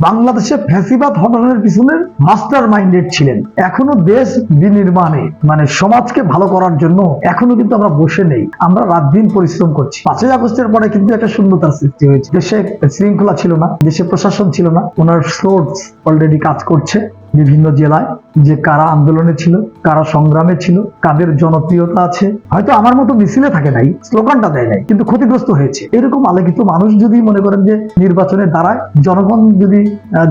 বাংলাদেশে ফ্যাসিবাদ হটানোর পিছনে মাস্টার মাইন্ডেড ছিলেন। এখনও দেশ বিনির্মাণে মানে সমাজকে ভালো করার জন্য এখনও কিন্তু আমরা বসে নেই। আমরা রাত দিন পরিশ্রম করছি। পাঁচই আগস্টের পরে কিন্তু একটা শূন্যতার সৃষ্টি হয়েছে। দেশে শৃঙ্খলা ছিল না, দেশে প্রশাসন ছিল না। ওনার সোর্স অলরেডি কাজ করছে। বিভিন্ন জেলায় যে কারা আন্দোলনে ছিল, কারা সংগ্রামে ছিল, কাদের জনপ্রিয়তা আছে, হয়তো আমার মতো মিছিলে থাকে নাই, স্লোগানটা দেয় নাই, কিন্তু ক্ষতিগ্রস্ত হয়েছে। এরকম আলোকিত মানুষ যদি মনে করেন যে নির্বাচনে দাঁড়ায়, জনগণ যদি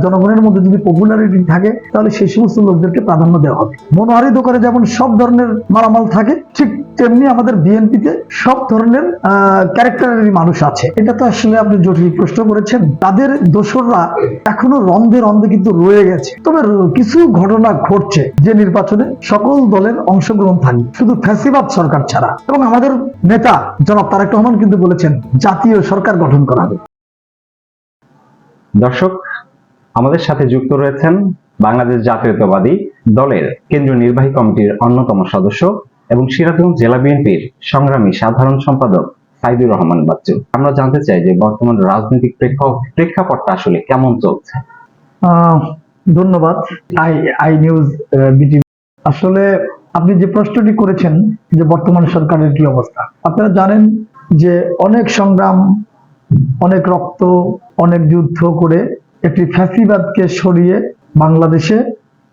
জনগণের মধ্যে যদি পপুলারিটি থাকে, তাহলে সেই সমস্ত লোকদেরকে প্রাধান্য দেওয়া হবে। মনোহারি দোকানে যেমন সব ধরনের মালামাল থাকে, ঠিক তেমনি আমাদের বিএনপিতে সব ধরনের ক্যারেক্টারেরই মানুষ আছে। এটা তো আসলে আপনি জটিল প্রশ্ন করেছেন। তাদের দোসররা এখনও রন্ধে রন্ধে কিন্তু রয়ে গেছে। তবে কিছু ঘটনা ঘটছে যে নির্বাচনে সকল দলের অংশগ্রহণ থাকবে। শুধু ফ্যাসিবাদ সরকার ছাড়া। এবং আমাদের নেতা জনাব তারেক রহমান কিন্তু বলেছেন জাতীয় সরকার গঠন করা হবে। দর্শক আমাদের সাথে যুক্ত রয়েছেন বাংলাদেশ জাতীয়তাবাদী দলের কেন্দ্রীয় নির্বাহী কমিটির অন্যতম সদস্য এবং সিরাজগঞ্জ জেলা বিএনপির সংগ্রামী সাধারণ সম্পাদক সাইদুর রহমান বাচ্চু। আমরা জানতে চাই যে বর্তমান রাজনৈতিক প্রেক্ষাপটটা আসলে কেমন চলছে? ধন্যবাদ। আই আই নিউজ বিটিভি আসলে আপনি যে প্রশ্নটি করেছেন যে বর্তমান সরকারের কি অবস্থা, আপনারা জানেন যে অনেক সংগ্রাম, অনেক রক্ত, অনেক যুদ্ধ করে একটি ফ্যাসিবাদকে সরিয়ে বাংলাদেশে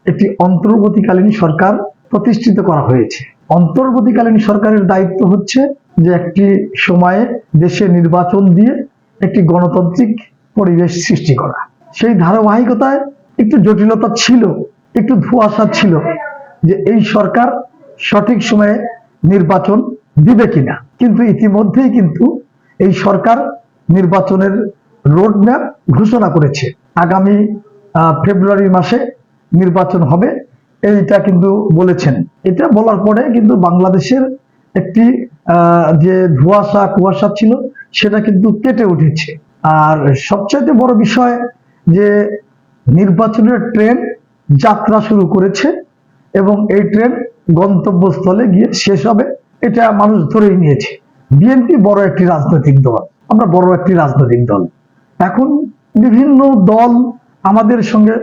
একটি অন্তর্বর্তীকালীন সরকার প্রতিষ্ঠিত করা হয়েছে। অন্তর্বর্তীকালীন সরকারের দায়িত্ব হচ্ছে যে একটি সময়ে দেশে নির্বাচন দিয়ে একটি গণতান্ত্রিক পরিবেশ সৃষ্টি করা। সেই ধারাবাহিকতায় একটু জটিলতা ছিল, একটু ধোঁয়াশা ছিল যে এই সরকার সঠিক সময়ে নির্বাচন দিবে কিনা। কিন্তু ইতিমধ্যেই কিন্তু এই সরকার নির্বাচনের রোড ম্যাপ ঘোষণা করেছে। আগামী ফেব্রুয়ারি মাসে নির্বাচন হবে, এইটা কিন্তু বলেছেন। এটা বলার পরে কিন্তু বাংলাদেশের একটি যে ধোঁয়াশা, কুয়াশা ছিল, সেটা কিন্তু কেটে উঠেছে। আর সবচাইতে বড় বিষয় যে নির্বাচনের ট্রেন যাত্রা শুরু করেছে এবং এই ট্রেন গন্তব্যস্থলে গিয়ে শেষ হবে। এটা মানুষ ধরেই নিয়েছে। বিএনপি বড় একটি রাজনৈতিক দল। আমরা বড় একটি রাজনৈতিক দল। এখন বিভিন্ন দল আমাদের সঙ্গে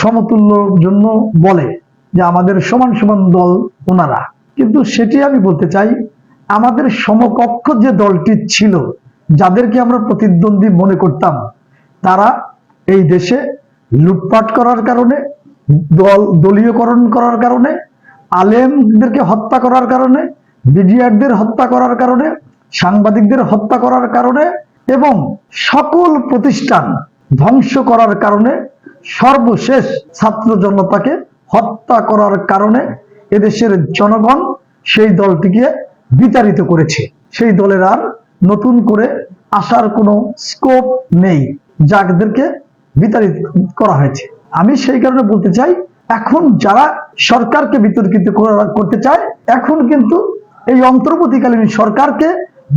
সমতুল্য জন্য বলে যে আমাদের সমান সমান দল ওনারা। কিন্তু সেটি আমি বলতে চাই, আমাদের সমকক্ষ যে দলটি ছিল, যাদেরকে আমরা প্রতিদ্বন্দ্বী মনে করতাম, তারা এই দেশে লুটপাট করার কারণে, দল, দলীয়করণ করার কারণে, আলেমদেরকে হত্যা করার কারণে, বিডিআরদের হত্যা করার কারণে, সাংবাদিকদের হত্যা করার কারণে এবং সকল প্রতিষ্ঠান ধ্বংস করার কারণে সর্বশেষ ছাত্র জনতাকে হত্যা করার কারণে এদেশের জনগণ সেই দলটিকে বিতাড়িত করেছে। সেই দলের আর নতুন করে আসার কোনো স্কোপ নেই। যাদেরকে বিতাড়িত করা হয়েছে। আমি সেই কারণে বলতে চাই, এখন যারা সরকারকে বিতর্কিত করতে চায়, এখন কিন্তু এই অন্তর্বর্তীকালীন সরকারকে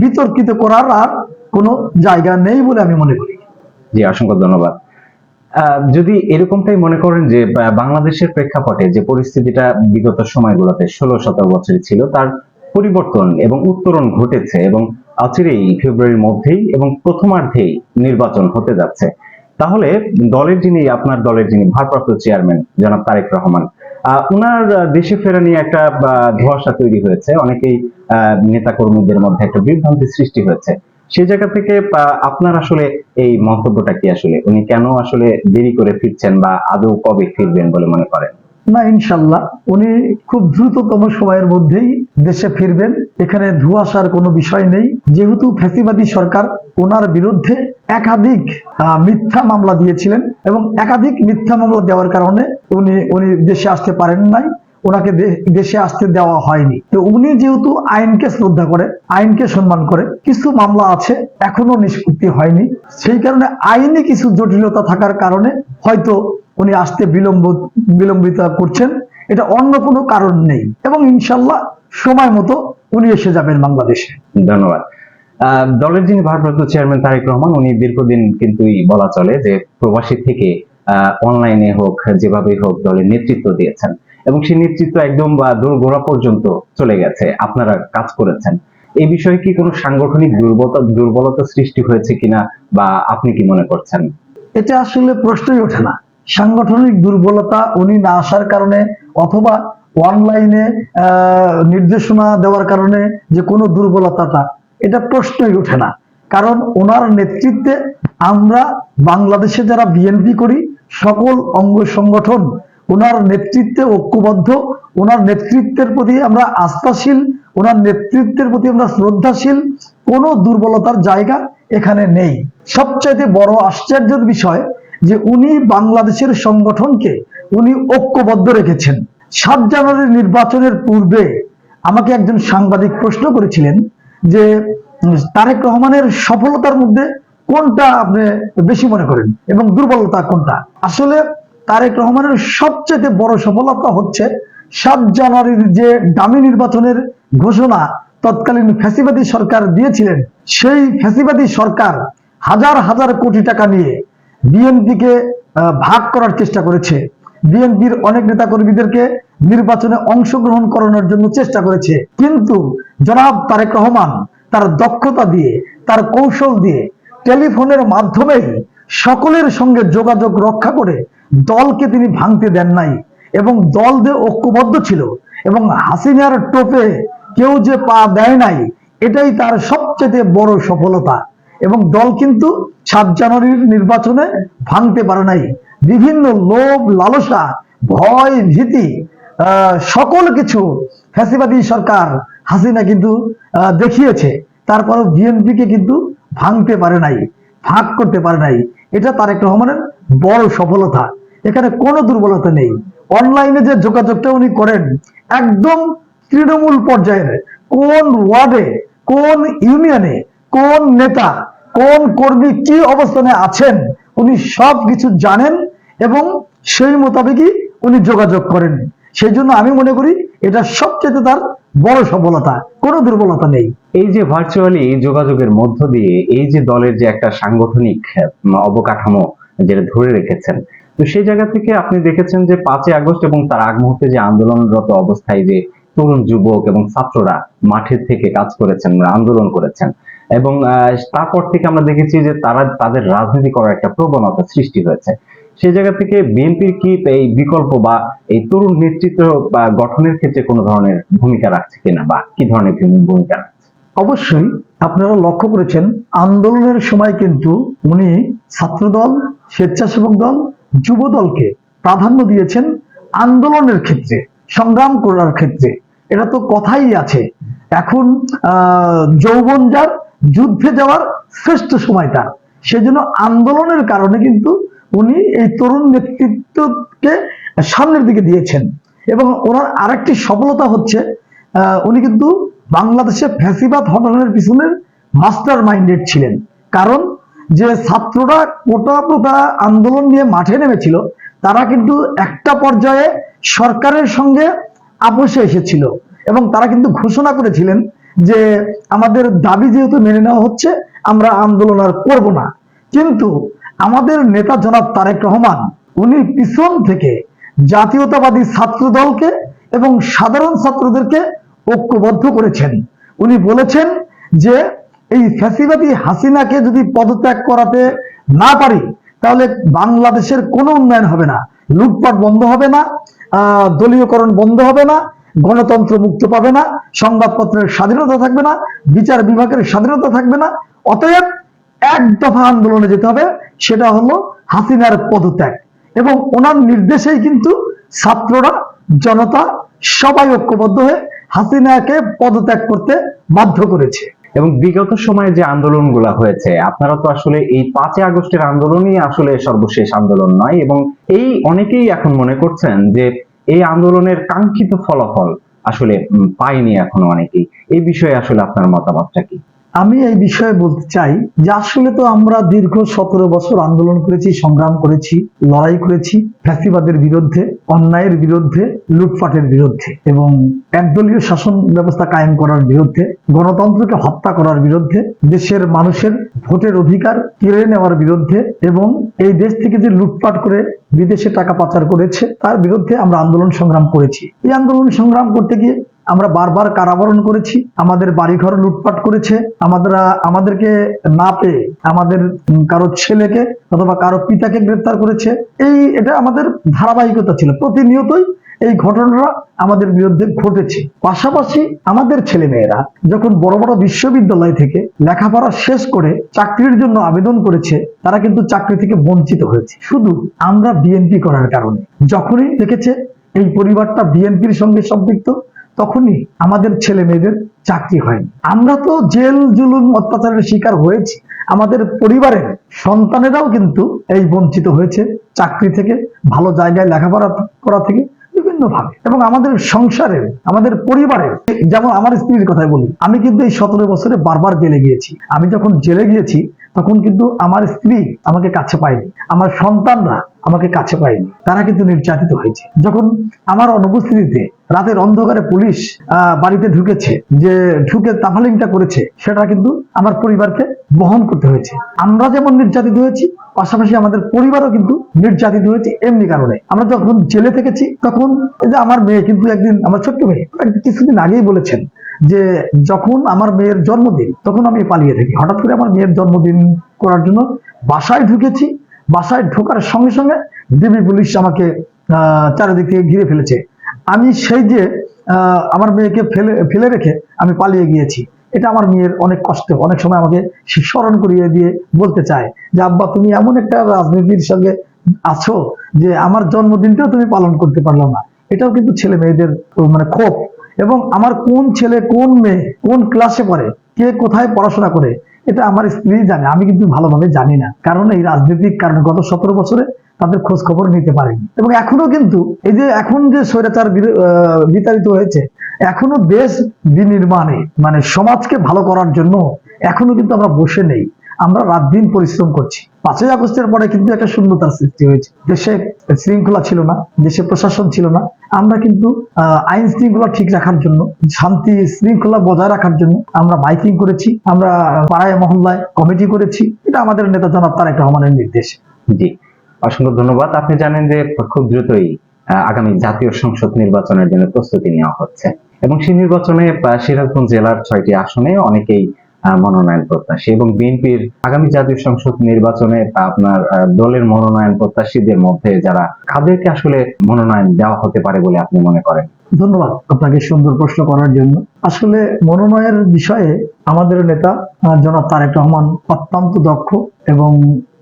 বিতর্কিত করার আর কোনো জায়গা নেই বলে আমি মনে করি। জি, অসংখ্য ধন্যবাদ। যদি এরকমটাই মনে করেন যে বাংলাদেশের প্রেক্ষাপটে যে পরিস্থিতিটা বিগত সময়গুলোতে ষোলো সতেরো বছরে ছিল, তার পরিবর্তন এবং উত্তরণ ঘটেছে এবং অচিরেই ফেব্রুয়ারির মধ্যেই এবং প্রথমার্ধেই নির্বাচন হতে যাচ্ছে। তাহলে দলের যিনি, আপনার দলের যিনি ভারপ্রাপ্ত চেয়ারম্যান, জনাব তারেক রহমান উনার দেশে ফেরা নিয়ে একটা ধোয়াশা তৈরি হয়েছে। অনেকেই নেতা কর্মীদের মধ্যে একটা বিভ্রান্তি সৃষ্টি হয়েছে। সে জায়গা থেকে আপনার আসলে এই মন্তব্যটা কি আসলে? উনি কেন আসলে দেরি করে ফিরছেন বা আদৌ কবে ফিরবেন বলে মনে করেন? না, ইনশাল্লাহ। উনি খুব দ্রুততম সময়ের মধ্যেই দেশে ফিরবেন। এখানে ধুয়াশার কোনো বিষয় নেই। যেহেতু ফেসিবাদী সরকার ওনার বিরুদ্ধে একাধিক মিথ্যা মামলা দিয়েছিলেন এবং একাধিক মিথ্যা মামলা দেওয়ার কারণে উনি উনি দেশে আসতে পারেন নাই। ওনাকে দেশে আসতে দেওয়া হয়নি। তো উনি যেহেতু আইনকে শ্রদ্ধা করে, আইনকে সম্মান করে, কিছু মামলা আছে, এখনও নিষ্পত্তি হয়নি। সেই কারণে আইনে কিছু জটিলতা থাকার কারণে হয়তো উনি আসতে বিলম্ব, বিলম্বিত করছেন। এটা অন্য কোনো কারণ নেই। এবং ইনশাল্লাহ সময় মতো উনি এসে যাবেন বাংলাদেশে। ধন্যবাদ। দলের যিনি ভারপ্রাপ্ত চেয়ারম্যান তারেক রহমান, উনি দীর্ঘদিন কিন্তু বলা চলে যে প্রবাসী থেকে অনলাইনে হোক, যেভাবেই হোক দলের নেতৃত্ব দিয়েছেন। এবং সেই নেতৃত্ব একদম দোরগোড়া পর্যন্ত চলে গেছে। আপনারা কাজ করেছেন। এই বিষয়ে কি কোনো সাংগঠনিক দুর্বলতা দুর্বলতা সৃষ্টি হয়েছে কিনা বা আপনি কি মনে করছেন? এটা আসলে প্রশ্নই ওঠে না। সাংগঠনিক দুর্বলতা উনি না আসার কারণে অথবা অনলাইনে নির্দেশনা দেওয়ার কারণে যে কোনো দুর্বলতাটা, এটা প্রশ্নই ওঠে না। কারণ ওনার নেতৃত্বে আমরা বাংলাদেশে যারা বিএনপি করি, সকল অঙ্গ সংগঠন ওনার নেতৃত্বে ঐক্যবদ্ধ, ওনার নেতৃত্বের প্রতি আমরা আস্থাশীল, ওনার নেতৃত্বের প্রতি আমরা শ্রদ্ধাশীল, কোনো দুর্বলতার জায়গা এখানে নেই। সবচাইতে বড় আশ্চর্যের বিষয় যে উনি বাংলাদেশের সংগঠনকে উনি ঐক্যবদ্ধ রেখেছেন। সাত জানুয়ারি নির্বাচনের পূর্বে আমাকে একজন সাংবাদিক প্রশ্ন করেছিলেন যে তারেক রহমানের সফলতার মধ্যে কোনটা আপনি বেশি মনে করেন এবং দুর্বলতা কোনটা? আসলে তারেক রহমানের সবচেয়ে বড় সফলতা হচ্ছে সাত জানুয়ারির যে দামি নির্বাচনের ঘোষণা তৎকালীন ফ্যাসিবাদী সরকার দিয়েছিলেন, সেই ফ্যাসিবাদী সরকার হাজার হাজার কোটি টাকা নিয়ে বিএনপিকে ভাগ করার চেষ্টা করেছে। বিএনপির অনেক নেতা কর্মীদেরকে নির্বাচনে অংশগ্রহণ করানোর জন্য চেষ্টা করেছে। কিন্তু জনাব তারেক রহমান তার দক্ষতা দিয়ে, তার কৌশল দিয়ে টেলিফোনের মাধ্যমেই সকলের সঙ্গে যোগাযোগ রক্ষা করে দলকে তিনি ভাঙতে দেন নাই এবং দল যে ঐক্যবদ্ধ ছিল এবং হাসিনার টোপে কেউ যে পা দেয় নাই, এটাই তার সবচেয়ে বড় সফলতা। এবং দল কিন্তু সাত জানুয়ারির নির্বাচনে ভাঙতে পারে নাই। বিভিন্ন লোভ, লালসা, ভয়, ভীতি সকল কিছু ফ্যাসিবাদী সরকার হাসিনা কিন্তু দেখিয়েছে। তারপরও বিএনপিকে কিন্তু ভাঙতে পারে নাই। ভাগ করতে পারে নাই। এটা তারেক রহমানের বড় সফলতা। এখানে কোনো দুর্বলতা নেই। অনলাইনে যে যোগাযোগটা উনি করেন, একদম তৃণমূল পর্যায়ের, কোন ওয়ার্ডে, কোন ইউনিয়নে, কোন নেতা, কোন কর্মী কি অবস্থানে আছেন, উনি সব কিছু জানেন এবং সেই মোতাবেকই উনি যোগাযোগ করেন। সেই জন্য আমি মনে করি এটা সবচেয়ে তার বড় সফলতা। কোনো দুর্বলতা নেই। এই যে ভার্চুয়ালি যোগাযোগের মধ্য দিয়ে এই যে দলের যে একটা সাংগঠনিক অবকাঠামো যেটা ধরে রেখেছেন, তো সেই জায়গা থেকে আপনি দেখেছেন যে পাঁচই আগস্ট এবং তার আগ মুহূর্তে যে আন্দোলনরত অবস্থায় যে তরুণ যুবক এবং ছাত্ররা মাঠের থেকে কাজ করেছেন আন্দোলন করেছেন এবং তারপর থেকে আমরা দেখেছি যে তারা, তাদের রাজনীতি করার একটা প্রবণতা সৃষ্টি হয়েছে। সেই জায়গা থেকে বিএনপির কি এই বিকল্প বা এই তরুণ নেতৃত্ব বা গঠনের ক্ষেত্রে কোনো ধরনের ভূমিকা রাখছে কিনা বা কি ধরনের ভূমিকা রাখছে? অবশ্যই আপনারা লক্ষ্য করেছেন আন্দোলনের সময় কিন্তু উনি ছাত্রদল স্বেচ্ছাসেবক দল যুব দলকে প্রাধান্য দিয়েছেন আন্দোলনের ক্ষেত্রে সংগ্রাম করার ক্ষেত্রে। এটা তো কথাই আছে। এখন আহ, যৌবন যার যুদ্ধে যাওয়ার শ্রেষ্ঠ সময় তার সেজন্য আন্দোলনের কারণে কিন্তু উনি এই তরুণ নেতৃত্বকে সামনের দিকে দিয়েছেন। এবং ওনার আরেকটি সফলতা হচ্ছে উনি কিন্তু বাংলাদেশে ফ্যাসিবাদ হটানোর পিছনের মাস্টার মাইন্ডেড ছিলেন। কারণ যে ছাত্ররা কোটা প্রথা আন্দোলন নিয়ে মাঠে নেমেছিল, তারা কিন্তু একটা পর্যায়ে সরকারের সঙ্গে আপোষে এসেছিল এবং তারা কিন্তু ঘোষণা করেছিলেন যে আমাদের দাবি যেহেতু মেনে নেওয়া হচ্ছে, আমরা আন্দোলন আর করব না। কিন্তু আমাদের নেতা জনাব তারেক রহমান, উনি পিছন থেকে জাতীয়তাবাদী ছাত্র দলকে এবং সাধারণ ছাত্রদেরকে ঐক্যবদ্ধ করেছেন। উনি বলেছেন যে, এই ফ্যাসিবাদী হাসিনাকে যদি পদত্যাগ করাতে না পারি, তাহলে বাংলাদেশের কোনো উন্নয়ন হবে না। লুটপাট বন্ধ হবে না দলীয়করণ বন্ধ হবে না, গণতন্ত্র মুক্ত পাবে না, সংবাদপত্রের স্বাধীনতা থাকবে না, বিচার বিভাগের স্বাধীনতা থাকবে না। অতএব এক দফা আন্দোলনে যেতে হবে। সেটা হলো হাসিনার পদত্যাগ। এবং ওনার নির্দেশেই কিন্তু ছাত্ররা, জনতা সবাই ঐক্যবদ্ধ হয়ে হাসিনাকে পদত্যাগ করতে বাধ্য করেছে। এবং বিগত সময়ে যে আন্দোলনগুলো হয়েছে, আপনারা তো আসলে এই পাঁচই আগস্টের আন্দোলনই আসলে সর্বশেষ আন্দোলন নয় এবং এই অনেকেই এখন মনে করছেন যে এই আন্দোলনের কাঙ্ক্ষিত ফলাফল আসলে পায়নি এখনও অনেকেই। এই বিষয়ে আসলে আপনার মতামতটা কি? আমি এই বিষয়ে বলতে চাই যে আসলে তো আমরা দীর্ঘ সতেরো বছর আন্দোলন করেছি, সংগ্রাম করেছি, লড়াই করেছি, ফ্যাসিবাদের বিরুদ্ধে, অন্যায়ের বিরুদ্ধে, লুটপাটের বিরুদ্ধে এবং একদলীয় শাসন ব্যবস্থা কায়েম করার বিরুদ্ধে, গণতন্ত্রকে হত্যা করার বিরুদ্ধে, দেশের মানুষের ভোটের অধিকার কেড়ে নেওয়ার বিরুদ্ধে এবং এই দেশ থেকে যে লুটপাট করে বিদেশে টাকা পাচার করেছে, তার বিরুদ্ধে আমরা আন্দোলন সংগ্রাম করেছি। এই আন্দোলন সংগ্রাম করতে গিয়ে আমরা বারবার কারাবরণ করেছি, আমাদের বাড়িঘর লুটপাট করেছে, আমাদের, আমাদেরকে না পেয়ে আমাদের কারও ছেলেকে অথবা কারও পিতাকে গ্রেপ্তার করেছে, এই এটা আমাদের ধারাবাহিকতা ছিল। প্রতিনিয়তই এই ঘটনাটা আমাদের বিরুদ্ধে ঘটেছে। পাশাপাশি আমাদের ছেলে মেয়েরা যখন বড় বড় বিশ্ববিদ্যালয় থেকে লেখাপড়া শেষ করে চাকরির জন্য আবেদন করেছে, তারা কিন্তু চাকরি থেকে বঞ্চিত হয়েছে। শুধু আমরা বিএনপি করার কারণে। যখনই দেখেছে এই পরিবারটা বিএনপির সঙ্গে সম্পৃক্ত তখনই আমাদের ছেলে মেয়েদের চাকরি হয়নি আমরা তো জেল, জুলুম, অত্যাচারের শিকার হয়েছি। আমাদের পরিবারের সন্তানেরাও কিন্তু এই বঞ্চিত হয়েছে চাকরি থেকে, ভালো জায়গায় লেখাপড়া করা থেকে বিভিন্ন ভাবে এবং আমাদের সংসারের, আমাদের পরিবারের, যেমন আমার স্ত্রীর কথাই বলি, আমি কিন্তু এই সতেরো বছরে বারবার জেলে গিয়েছি। আমি যখন জেলে গিয়েছি, তখন কিন্তু আমার স্ত্রী আমাকে কাছে পায়নি। আমার সন্তানরা আমাকে কাছে পায়নি। তারা কিন্তু নির্যাতিত হয়েছে। যখন আমার অনুপস্থিতিতে রাতের অন্ধকারে পুলিশ বাড়িতে ঢুকেছে, যে ঢুকে তাফালিংটা করেছে, সেটা কিন্তু আমার পরিবারকে বহন করতে হয়েছে। আমরা যেমন নির্যাতিত হয়েছি, পাশাপাশি আমাদের পরিবারও কিন্তু নির্যাতিত হয়েছে এমনি কারণে। আমরা যখন জেলে থেকেছি, তখন যে আমার মেয়ে কিন্তু একদিন, আমার ছোট্ট মেয়ে কিছুদিন আগেই বলেছেন যে যখন আমার মেয়ের জন্মদিন, তখন আমি পালিয়ে থাকি। হঠাৎ করে আমার মেয়ের জন্মদিন করার জন্য বাসায় ঢুকেছি বাসায় ঢোকার সঙ্গে সঙ্গে ডিবি পুলিশ আমাকে চারিদিক থেকে ঘিরে ফেলেছে। আমি সেই যে আমার মেয়েকে ফেলে ফেলে রেখে আমি পালিয়ে গিয়েছি, এটা আমার মেয়ের অনেক কষ্ট। অনেক সময় আমাকে স্মরণ করিয়ে দিয়ে বলতে চায় যে, আব্বা, তুমি এমন একটা রাজনীতির সঙ্গে আছো যে, আমার জন্মদিনটাও তুমি পালন করতে পারল না। এটাও কিন্তু ছেলে মেয়েদের মানে ক্ষোভ। এবং আমার কোন ছেলে, কোন মেয়ে, কোন ক্লাসে পড়ে, কে কোথায় পড়াশোনা করে এটা আমার স্ত্রী জানে, আমি কিন্তু ভালোভাবে জানি না। কারণ এই রাজনৈতিক কারণে গত সতেরো বছরে তাদের খোঁজ খবর নিতে পারেনি। এবং এখনও কিন্তু এই যে এখন যে স্বৈরাচার বিতাড়িত হয়েছে, এখনও দেশ বিনির্মাণে মানে সমাজকে ভালো করার জন্য এখনও কিন্তু আমরা বসে নেই। আমরা রাত দিন পরিশ্রম করছি। পাঁচই আগস্টের পরে কিন্তু একটা শূন্যতার সৃষ্টি হয়েছে। দেশে শৃঙ্খলা ছিল না, দেশে প্রশাসন ছিল না। আমরা কিন্তু আইন শৃঙ্খলা ঠিক রাখার জন্য, শান্তি শৃঙ্খলা বজায় রাখার জন্য আমরা মাইকিং করেছি, আমরা পাড়ায়, মহল্লায় কমিটি করেছি। এটা আমাদের নেতা জনাব তারেক রহমানের নির্দেশ। জি, অসংখ্য ধন্যবাদ। আপনি জানেন যে খুব দ্রুতই আগামী জাতীয় সংসদ নির্বাচনের জন্য প্রস্তুতি নেওয়া হচ্ছে। এবং সেই নির্বাচনে সিরাজগঞ্জ জেলার ছয়টি আসনে অনেকেই মনোনয়ন প্রত্যাশী এবং বিএনপির আগামী জাতীয় সংসদ নির্বাচনে আপনার দলের মনোনয়ন প্রত্যাশীদের মধ্যে যারা, কাদেরকে আসলে মনোনয়ন দেওয়া হতে পারে বলে আপনি মনে করেন? ধন্যবাদ আপনাকে সুন্দর প্রশ্ন করার জন্য। আসলে মনোনয়নের বিষয়ে আমাদের নেতা জনাব তারেক রহমান অত্যন্ত দক্ষ এবং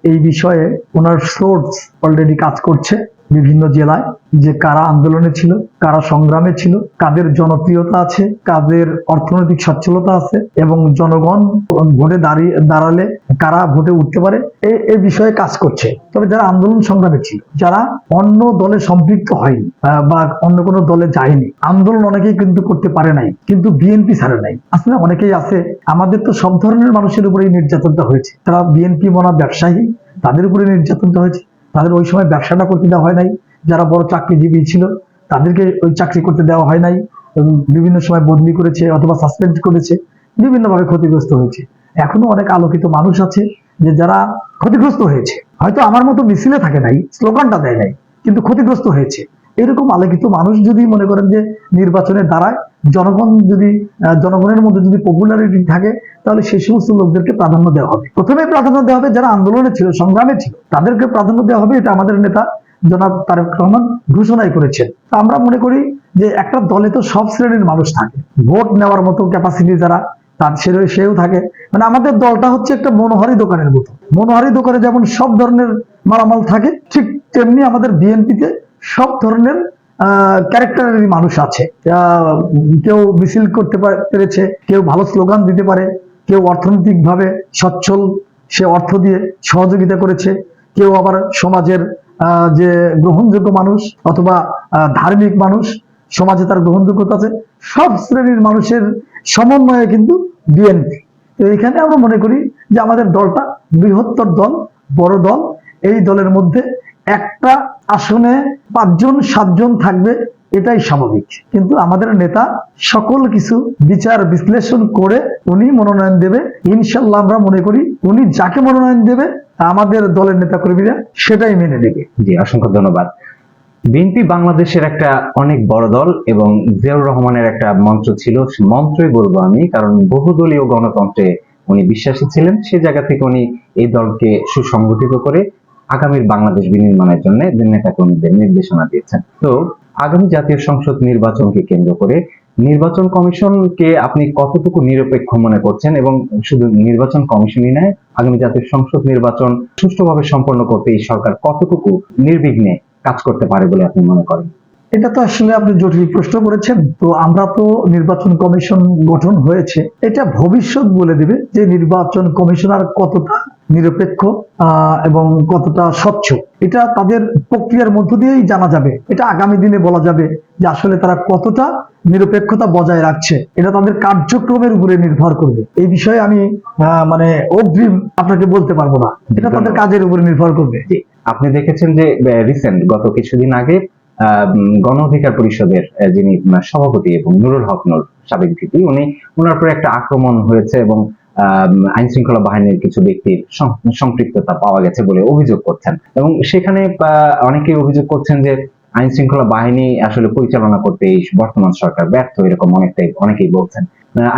এই বিষয়ে ওনার সোর্স অলরেডি কাজ করছে। বিভিন্ন জেলায় যে কারা আন্দোলনে ছিল, কারা সংগ্রামে ছিল, কাদের জনপ্রিয়তা আছে, কাদের অর্থনৈতিক সচ্ছলতা আছে এবং জনগণ ভোটে দাঁড়িয়ে, দাঁড়ালে কারা ভোটে উঠতে পারে এই বিষয়ে কাজ করছে। তবে যারা আন্দোলন সংগ্রামে ছিল, যারা অন্য দলে সম্পৃক্ত হয়নি বা অন্য কোনো দলে যায়নি, আন্দোলন অনেকেই কিন্তু করতে পারে নাই, কিন্তু বিএনপি ছাড়ে নাই। আসলে অনেকেই আছে, আমাদের তো সব ধরনের মানুষের উপরেই নির্যাতনটা হয়েছে। তারা বিএনপি মনা ব্যবসায়ী, তাদের উপরে নির্যাতনটা হয়েছে। তাদের ওই সময় ব্যবসাটা করতে দেওয়া হয় নাই। যারা বড় চাকরিজীবী ছিল, তাদেরকে ওই চাকরি করতে দেওয়া হয় নাই বিভিন্ন সময় বদলি করেছে অথবা সাসপেন্ড করেছে, বিভিন্নভাবে ক্ষতিগ্রস্ত হয়েছে। এখনও অনেক আলোকিত মানুষ আছে যে যারা ক্ষতিগ্রস্ত হয়েছে। হয়তো আমার মতো মিছিলে থাকে নাই স্লোগানটা দেয় নাই, কিন্তু ক্ষতিগ্রস্ত হয়েছে। এরকম আলোকিত মানুষ যদি মনে করেন যে নির্বাচনে দাঁড়ায়, জনগণ যদি জনগণের মধ্যে যদি পপুলারিটি থাকে, তাহলে সেই সমস্ত লোকদেরকে প্রাধান্য দেওয়া হবে। প্রথমে প্রাধান্য দেওয়া হবে যারা আন্দোলনে ছিল, সংগ্রামে ছিল। তাদেরকে প্রাধান্য দেওয়া হবে, এটা আমাদের নেতা জনাব তারেক রহমান ঘোষণাই করেছেন। আমরা মনে করি যে একটা দলে তো সব শ্রেণির মানুষ থাকে। ভোট নেওয়ার মতো ক্যাপাসিটি যারা, তার সে সেও থাকে। মানে আমাদের দলটা হচ্ছে একটা মনোহারি দোকানের মতো। মনোহারি দোকানে যেমন সব ধরনের মালামাল থাকে, ঠিক তেমনি আমাদের বিএনপিতে সব ধরনের ক্যারেক্টারেরই মানুষ আছে। কেউ মিছিল করতে পেরেছে, কেউ ভালো স্লোগান দিতে পারে, কেউ অর্থনৈতিকভাবে সচ্ছল, সে অর্থ দিয়ে সহযোগিতা করেছে, কেউ আবার সমাজের যে গ্রহণযোগ্য মানুষ অথবা ধার্মিক মানুষ, সমাজে তার গ্রহণযোগ্যতা আছে, সব শ্রেণির মানুষের সমন্বয়ে কিন্তু বিএনপি তো এখানে আমরা মনে করি যে আমাদের দলটা বৃহত্তর দল, বড় দল, এই দলের মধ্যে একটা আসনে পাঁচজন, সাতজন থাকবে, এটাই স্বাভাবিক। কিন্তু আমাদের নেতা সকল কিছু বিচার বিশ্লেষণ করে উনি মনোনয়ন দেবে। ইনশাল্লাহ আমরা মনে করি উনি যাকে মনোনয়ন দেবে, আমাদের দলের নেতা কর্মীরা সেটাই মেনে নেবে। জি, অসংখ্য ধন্যবাদ। বিএনপি বাংলাদেশের একটা অনেক বড় দল এবং জিয়াউর রহমানের একটা মন্ত্র ছিল মন্ত্রই বলব আমি, কারণ বহুদলীয় গণতন্ত্রে উনি বিশ্বাসী ছিলেন। সে জায়গা থেকে উনি এই দলকে সুসংগঠিত করে আগামীর বাংলাদেশ বিনির্মাণের জন্য নেতাকর্মীদের নির্দেশনা দিয়েছেন। তো আগামী জাতীয় সংসদ নির্বাচনকে কেন্দ্র করে নির্বাচন কমিশনকে আপনি কতটুকু নিরপেক্ষ মনে করছেন এবং শুধু নির্বাচন কমিশনই নয়, আগামী জাতীয় সংসদ নির্বাচন সুষ্ঠুভাবে সম্পন্ন করতে এই সরকার কতটুকু নির্বিঘ্নে কাজ করতে পারে বলে আপনি মনে করেন? এটা তো আসলে আপনি জটিল প্রশ্ন করেছেন। তো আমরা তো নির্বাচন কমিশন গঠন হয়েছে। এটা ভবিষ্যৎ বলে দিবে যে নির্বাচন কমিশনার কতটা নিরপেক্ষ এবং কতটা স্বচ্ছ। এটা তাদের প্রক্রিয়ার মধ্য দিয়েই জানা যাবে। এটা আগামী দিনে বলা যাবে যে আসলে তারা কতটা নিরপেক্ষতা বজায় রাখছে। এটা তাদের কার্যক্রমের উপরে নির্ভর করবে। এই বিষয়ে আমি আহ, মানে অগ্রিম আপনাকে বলতে পারব না। এটা তাদের কাজের উপরে নির্ভর করবে। আপনি দেখেছেন যে রিসেন্ট গত কিছুদিন আগে গণ অধিকার পরিষদের যিনি সভাপতি এবং নুরুল হক নুর সাবেক ভিপি উনি ওনার উপরে একটা আক্রমণ হয়েছে এবং আইন শৃঙ্খলা বাহিনীর কিছু ব্যক্তির সম্পৃক্ততা পাওয়া গেছে বলে অভিযোগ করছেন। এবং সেখানে আহ, অনেকেই অভিযোগ করছেন যে আইন শৃঙ্খলা বাহিনী আসলে পরিচালনা করতে এই বর্তমান সরকার ব্যর্থ এরকম অনেকটাই অনেকেই বলছেন।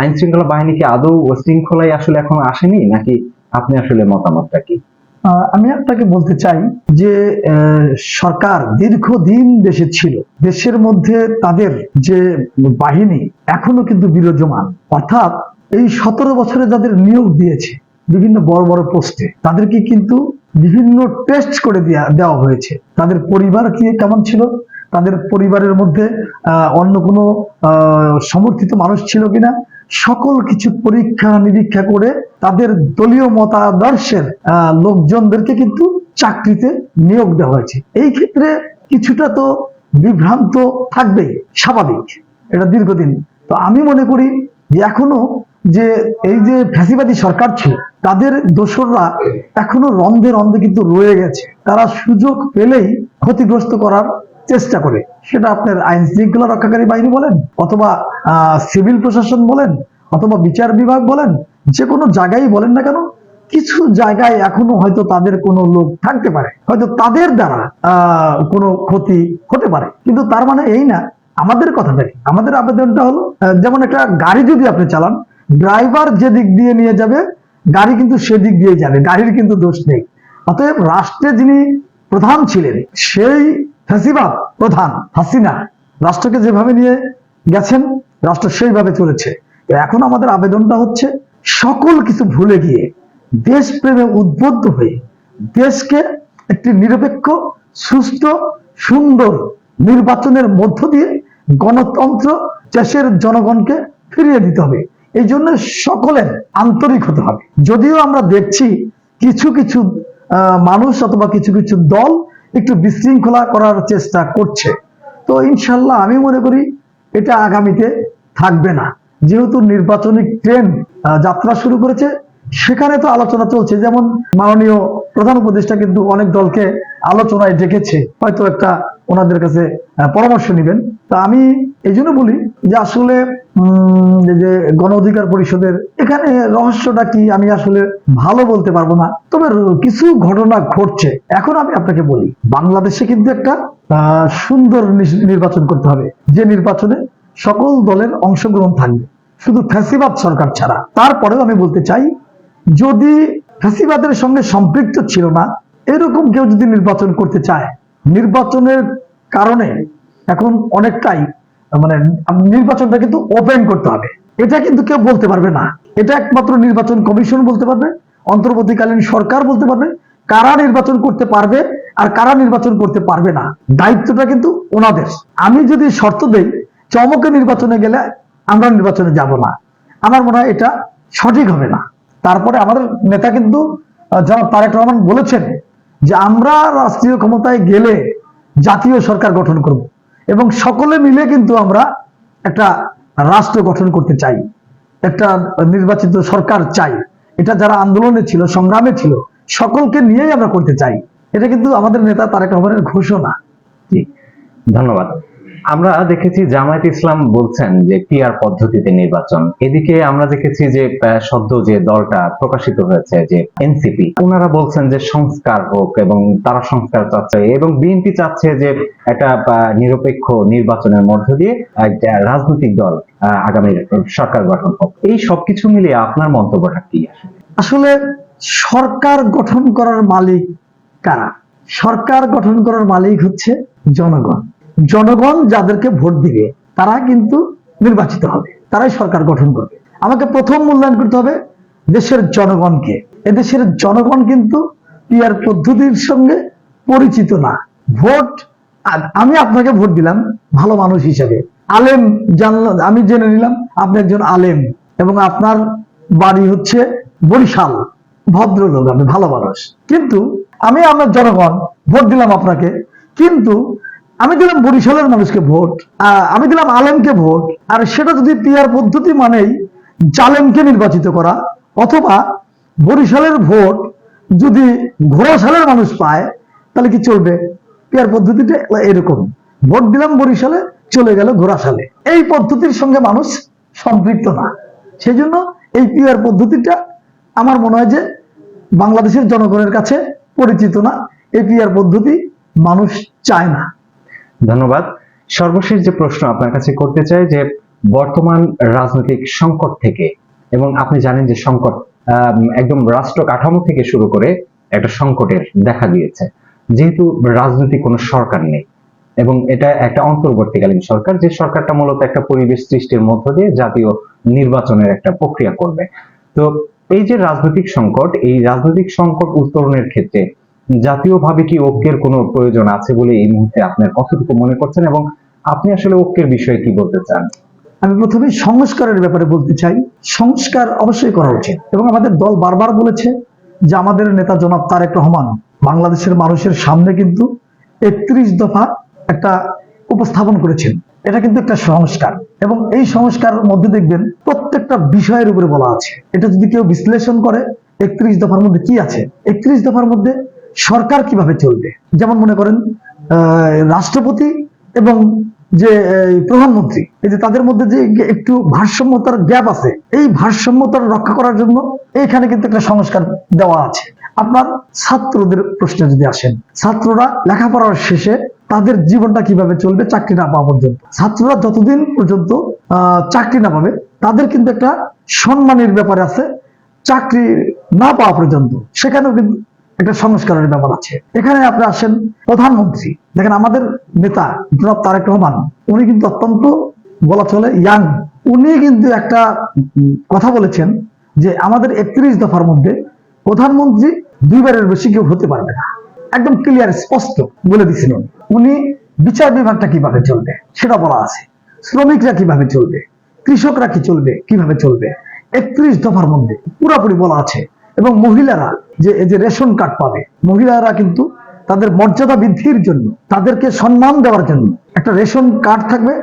আইন শৃঙ্খলা বাহিনী কি আদৌ শৃঙ্খলায় আসলে এখন আসেনি নাকি আপনি আসলে মতামতটা কি? আমি আপনাকে বলতে চাই যে সরকার দীর্ঘদিন দেশে ছিল। দেশের মধ্যে তাদের যে বাহিনী এখনও কিন্তু বিরাজমান। অর্থাৎ এই সতেরো বছরে যাদের নিয়োগ দিয়েছে বিভিন্ন বড় বড় পোস্টে, তাদেরকে কিন্তু বিভিন্ন টেস্ট করে দেওয়া হয়েছে। তাদের পরিবার কি কেমন ছিল? তাদের পরিবারের মধ্যে অন্য কোনো সমর্থিত মানুষ ছিল কিনা? সকল কিছু পরীক্ষা, নিরীক্ষা করে তাদের দলীয় মতাদর্শের লোকজনদেরকে কিন্তু চাকরিতে নিয়োগ দেওয়া হয়েছে। এই ক্ষেত্রে কিছুটা তো বিভ্রান্ত থাকবেই, স্বাভাবিক। এটা দীর্ঘদিন। তো আমি মনে করি যে এখনও যে এই যে ফ্যাসিবাদী সরকার ছিল, তাদের দোসররা এখনও রন্ধে রন্ধে কিন্তু রয়ে গেছে। তারা সুযোগ পেলেই ক্ষতিগ্রস্ত করার চেষ্টা করে। সেটা আপনার আইন শৃঙ্খলা রক্ষাকারী বাহিনী বলেন, অথবা সিভিল প্রশাসন বলেন, অথবা বিচার বিভাগ বলেন, যে কোনো জায়গায় বলেন না কেন, কিছু জায়গায় এখনও হয়তো তাদের কোনো লোক থাকতে পারে। হয়তো তাদের দ্বারা কোনো ক্ষতি হতে পারে। কিন্তু তার মানে এই না, আমাদের কথা কি আমাদের আবেদনটা হলো যেমন একটা গাড়ি যদি আপনি চালান, ড্রাইভার যে দিক দিয়ে নিয়ে যাবে, গাড়ি কিন্তু সেদিক দিয়ে যাবে, গাড়ির কিন্তু দোষ নেই। অতএব রাষ্ট্রে যিনি প্রধান ছিলেন, সেই ফ্যাসিবাদ প্রধান, হাসিনা। রাষ্ট্রকে যেভাবে নিয়ে গেছেন, রাষ্ট্র সেইভাবে চলেছে। তো এখন আমাদের আবেদনটা হচ্ছে, সকল কিছু ভুলে গিয়ে দেশপ্রেমে উদ্বুদ্ধ হয়ে দেশকে একটি নিরপেক্ষ, সুস্থ, সুন্দর নির্বাচনের মধ্য দিয়ে গণতন্ত্র, দেশের জনগণকে ফিরিয়ে দিতে হবে। এই জন্য সকলের আন্তরিক হতে হবে। যদিও আমরা দেখছি কিছু কিছু মানুষ অথবা কিছু কিছু দল একটু বিশৃঙ্খলা করার চেষ্টা করছে। তো ইনশাল্লাহ আমি মনে করি এটা আগামীতে থাকবে না। যেহেতু নির্বাচনী ট্রেন যাত্রা শুরু করেছে সেখানে তো আলোচনা চলছে। যেমন মাননীয় প্রধান উপদেষ্টা কিন্তু অনেক দলকে আলোচনায় ডেকেছে হয়তো একটা ওনাদের কাছে পরামর্শ নেবেন। তা আমি এই বলি যে আসলে উম, যে গণ অধিকার পরিষদের, এখানে রহস্যটা কি আমি আসলে ভালো বলতে পারব না। তবে কিছু ঘটনা ঘটছে। এখন আমি আপনাকে বলি, বাংলাদেশে কিন্তু একটা সুন্দর নির্বাচন করতে হবে। যে নির্বাচনে সকল দলের অংশগ্রহণ থাকবে। শুধু ফ্যাসিবাদ সরকার ছাড়া। তারপরেও আমি বলতে চাই, যদি ফ্যাসিবাদের সঙ্গে সম্পৃক্ত ছিল না, এরকম কেউ যদি নির্বাচন করতে চায়, নির্বাচনের কারণে এখন অনেকটাই মানে নির্বাচনটা কিন্তু ওপেন করতে হবে। এটা কিন্তু কেউ বলতে পারবে না। এটা একমাত্র নির্বাচন কমিশন বলতে পারবে, অন্তর্বর্তীকালীন সরকার বলতে পারবে, কারা নির্বাচন করতে পারবে আর কারা নির্বাচন করতে পারবে না। দায়িত্বটা কিন্তু ওনাদের। আমি যদি শর্ত দেই চমকে নির্বাচনে গেলে আমরা নির্বাচনে যাব না। আমার মনে হয় এটা সঠিক হবে না। তারপরে আমাদের নেতা কিন্তু জনাব তারেক রহমান বলেছেন যে আমরা রাষ্ট্রীয় ক্ষমতায় গেলে জাতীয় সরকার গঠন করব। এবং সকলে মিলে কিন্তু আমরা একটা রাষ্ট্র গঠন করতে চাই। একটা নির্বাচিত সরকার চাই। এটা যারা আন্দোলনে ছিল, সংগ্রামে ছিল, সকলকে নিয়েই আমরা করতে চাই। এটা কিন্তু আমাদের নেতা তারেক রহমানের ঘোষণা। ধন্যবাদ। আমরা দেখেছি জামায়াত ইসলাম বলছেন যে পিআর পদ্ধতিতে নির্বাচন। এদিকে আমরা দেখেছি যে সদ্য যে দলটা প্রকাশিত হয়েছে যে এনসিপি ওনারা বলছেন যে সংস্কার হোক এবং তারা সংস্কার চাচ্ছে এবং বিএনপি চাচ্ছে যে একটা নিরপেক্ষ নির্বাচনের মধ্য দিয়ে একটা রাজনৈতিক দল আগামী সরকার গঠন হোক। এই সবকিছু মিলিয়ে আপনার মন্তব্যটা কি? আসলে সরকার গঠন করার মালিক কারা? সরকার গঠন করার মালিক হচ্ছে জনগণ। জনগণ যাদেরকে ভোট দিবে, তারা কিন্তু নির্বাচিত হবে, তারাই সরকার গঠন করবে। আমাকে প্রথম মূল্যায়ন করতে হবে দেশের জনগণকে। এদেশের জনগণ কিন্তু পিয়ার পদ্ধতির সঙ্গে পরিচিত না। ভোট আমি আপনাকে ভোট দিলাম ভালো মানুষ হিসেবে। আলেম জানলাম আমি জেনে নিলাম আপনি একজন আলেম এবং আপনার বাড়ি হচ্ছে বরিশাল। ভদ্রলোক, আপনি ভালো মানুষ। কিন্তু আমি আমার জনগণ, ভোট দিলাম আপনাকে। কিন্তু আমি দিলাম বরিশালের মানুষকে ভোট আমি দিলাম আলেমকে ভোট, আর সেটা যদি পিয়ার পদ্ধতি মানেই জালেমকে নির্বাচিত করা, অথবা বরিশালের ভোট যদি ঘোড়াশালের মানুষ পায়, তাহলে কি চলবে? পিয়ার পদ্ধতিটা এরকম, ভোট দিলাম বরিশালে, চলে গেল ঘোড়াশালে। এই পদ্ধতির সঙ্গে মানুষ সম্পৃক্ত না। সেই জন্য এই পিয়ার পদ্ধতিটা আমার মনে হয় যে বাংলাদেশের জনগণের কাছে পরিচিত না, এই পিয়ার পদ্ধতি মানুষ চায় না। ধন্যবাদ। সর্বশেষ যে প্রশ্ন আপনার কাছে করতে চাই, যে বর্তমান রাজনৈতিক সংকট থেকে, এবং আপনি জানেন যে সংকট একদম রাষ্ট্র কাঠামো থেকে শুরু করে একটা সংকটের দেখা দিয়েছে। যেহেতু রাজনৈতিক কোনো সরকার নেই, এবং এটা একটা অন্তর্বর্তীকালীন সরকার, যে সরকারটা মূলত একটা পরিবেশ সৃষ্টির মধ্য দিয়ে জাতীয় নির্বাচনের একটা প্রক্রিয়া করবে। তো এই যে রাজনৈতিক সংকট, এই রাজনৈতিক সংকট উত্তরণের ক্ষেত্রে জাতীয়ভাবে কি ঐক্যের কোনো প্রয়োজন আছে বলে এই মুহূর্তে আপনার কতটুকু মনে করছেন এবং আপনি আসলে ঐক্যের বিষয়ে কি বলতে চান? আমি প্রথমে সংস্কারের ব্যাপারে বলতে চাই। সংস্কার অবশ্যই করা উচিত এবং আমাদের দল বারবার বলেছে যে আমাদের নেতা জনাব তারেক রহমান বাংলাদেশের মানুষের সামনে কিন্তু একত্রিশ দফা একটা উপস্থাপন করেছেন। এটা কিন্তু একটা সংস্কার এবং এই সংস্কারের মধ্যে দেখবেন প্রত্যেকটা বিষয়ের উপরে বলা আছে। এটা যদি কেউ বিশ্লেষণ করে, একত্রিশ দফার মধ্যে কি আছে? একত্রিশ দফার মধ্যে সরকার কীভাবে চলবে? যেমন মনে করেন রাষ্ট্রপতি এবং যে প্রধানমন্ত্রী, এই যে তাদের মধ্যে যে একটু ভারসাম্যতার গ্যাপ আছে, এই ভারসাম্যতার রক্ষা করার জন্য এইখানে কিন্তু একটা সংস্কার দেওয়া আছে। আপনার ছাত্রদের প্রশ্নে যদি আসেন, ছাত্ররা লেখাপড়ার শেষে তাদের জীবনটা কীভাবে চলবে চাকরি না পাওয়া পর্যন্ত? ছাত্ররা যতদিন পর্যন্ত চাকরি না পাবে, তাদের কিন্তু একটা সম্মানের ব্যাপার আছে, চাকরি না পাওয়া পর্যন্ত। সেখানেও কিন্তু একটা সংস্কারের ব্যাপার আছে। এখানে আপনি আসেন, প্রধানমন্ত্রী, দেখেন আমাদের নেতা, জনাব তারেক রহমান, উনি কিন্তু অত্যন্ত বলা চলে ইয়াং উনি কিন্তু একটা কথা বলেছেন যে আমাদের একত্রিশ দফার মধ্যে প্রধানমন্ত্রী দুইবারের বেশি কেউ হতে পারবে না। একদম ক্লিয়ার স্পষ্ট বলে দিয়েছিলেন উনি বিচার বিভাগটা কীভাবে চলবে সেটা বলা আছে। শ্রমিকরা কীভাবে চলবে? কৃষকরা কি চলবে? কীভাবে চলবে? একত্রিশ দফার মধ্যে পুরোপুরি বলা আছে। এবং মহিলারা যে, এই যে রেশন কার্ড পাবে, মহিলারা কিন্তু তাদের মর্যাদা বৃদ্ধির জন্য, তাদেরকে সম্মান দেওয়ার জন্য একটা রেশন কার্ড থাকবে,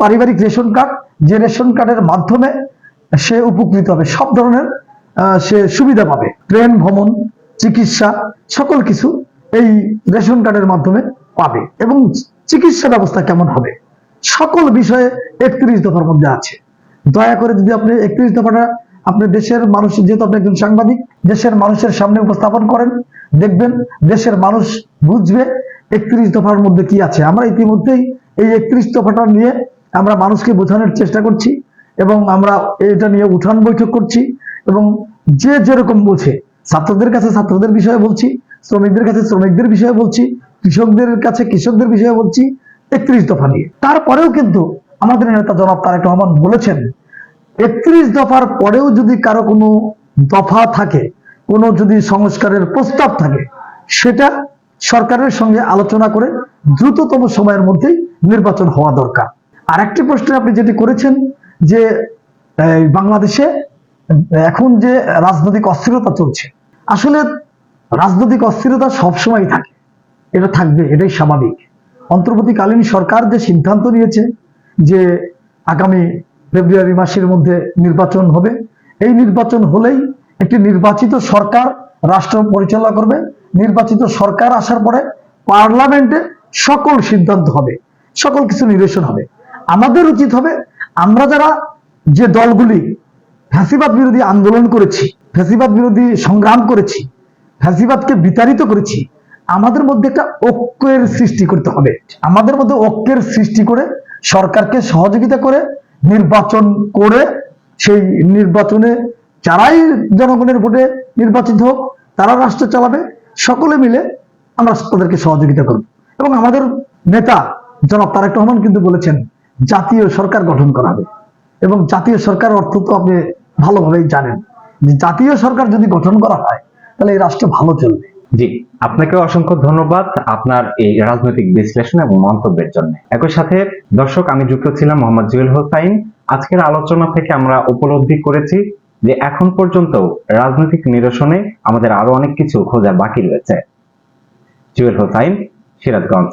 পারিবারিক রেশন কার্ড, যে রেশন কার্ডের মাধ্যমে সে উপকৃত হবে, সব ধরনের সে সুবিধা পাবে ট্রেন ভ্রমণ, চিকিৎসা, সকল কিছু এই রেশন কার্ডের মাধ্যমে পাবে, এবং চিকিৎসা ব্যবস্থা কেমন হবে, সকল বিষয়ে একত্রিশ দফার মধ্যে আছে। দয়া করে যদি আপনি একত্রিশ দফাটা আপনি দেশের মানুষ, যেহেতু আপনি একজন সাংবাদিক, দেশের মানুষের সামনে উপস্থাপন করেন, দেখবেন দেশের মানুষ বুঝবে একত্রিশ দফার মধ্যে কি আছে। আমরা ইতিমধ্যেই এই একত্রিশ দফাটা নিয়ে আমরা মানুষকে বোঝানোর চেষ্টা করছি এবং আমরা এটা নিয়ে উঠান বৈঠক করছি এবং যে যেরকম বলছে ছাত্রদের কাছে ছাত্রদের বিষয়ে বলছি, শ্রমিকদের কাছে শ্রমিকদের বিষয়ে বলছি, কৃষকদের কাছে কৃষকদের বিষয়ে বলছি, একত্রিশ দফা নিয়ে। তারপরেও কিন্তু আমাদের নেতা জনাব তারেক রহমান বলেছেন একত্রিশ দফার পরেও যদি কারও কোনো দফা থাকে, কোনো যদি সংস্কারের প্রস্তাব থাকে, সেটা সরকারের সঙ্গে আলোচনা করে দ্রুততম সময়ের মধ্যেই নির্বাচন হওয়া দরকার। আর একটি প্রশ্ন আপনি যেটি করেছেন যে বাংলাদেশে এখন যে রাজনৈতিক অস্থিরতা চলছে, আসলে রাজনৈতিক অস্থিরতা সবসময় থাকে। এটা থাকবে, এটাই স্বাভাবিক। অন্তর্বর্তীকালীন সরকার যে সিদ্ধান্ত নিয়েছে যে, আগামী ফেব্রুয়ারি মাসের মধ্যে নির্বাচন হবে। এই নির্বাচন হলেই একটি নির্বাচিত সরকার রাষ্ট্র পরিচালনা করবে। নির্বাচিত সরকার আসার পরে পার্লামেন্টে সকল সিদ্ধান্ত হবে, সকল কিছু নিরসন হবে। আমাদের উচিত হবে, আমরা যারা যে দলগুলি ফ্যাসিবাদ বিরোধী আন্দোলন করেছি, ফ্যাসিবাদ বিরোধী সংগ্রাম করেছি, ফ্যাসিবাদকে বিতাড়িত করেছি, আমাদের মধ্যে একটা ঐক্যের সৃষ্টি করতে হবে। আমাদের মধ্যে ঐক্যের সৃষ্টি করে সরকারকে সহযোগিতা করে নির্বাচন করে সেই নির্বাচনে যারাই জনগণের ভোটে নির্বাচিত হোক, তারা রাষ্ট্র চালাবে। সকলে মিলে আমরা তাদেরকে সহযোগিতা করব। এবং আমাদের নেতা জনাব তারেক রহমান কিন্তু বলেছেন, জাতীয় সরকার গঠন করা হবে। এবং জাতীয় সরকার অর্থ তো আপনি ভালোভাবেই জানেন। জাতীয় সরকার যদি গঠন করা হয়, তাহলে এই রাষ্ট্র ভালো চলবে। জি আপনাকে অসংখ্য ধন্যবাদ আপনার এই রাজনৈতিক বিশ্লেষণ এবং মন্তব্যের জন্য। একই সাথে দর্শক, আমি যুক্ত ছিলাম মোহাম্মদ জুয়েল হোসাইন। আজকের আলোচনা থেকে আমরা উপলব্ধি করেছি যে এখন পর্যন্ত রাজনৈতিক নিরসনে আমাদের আরও অনেক কিছু খোঁজা বাকি রয়েছে। জুয়েল হোসাইন, সিরাজগঞ্জ।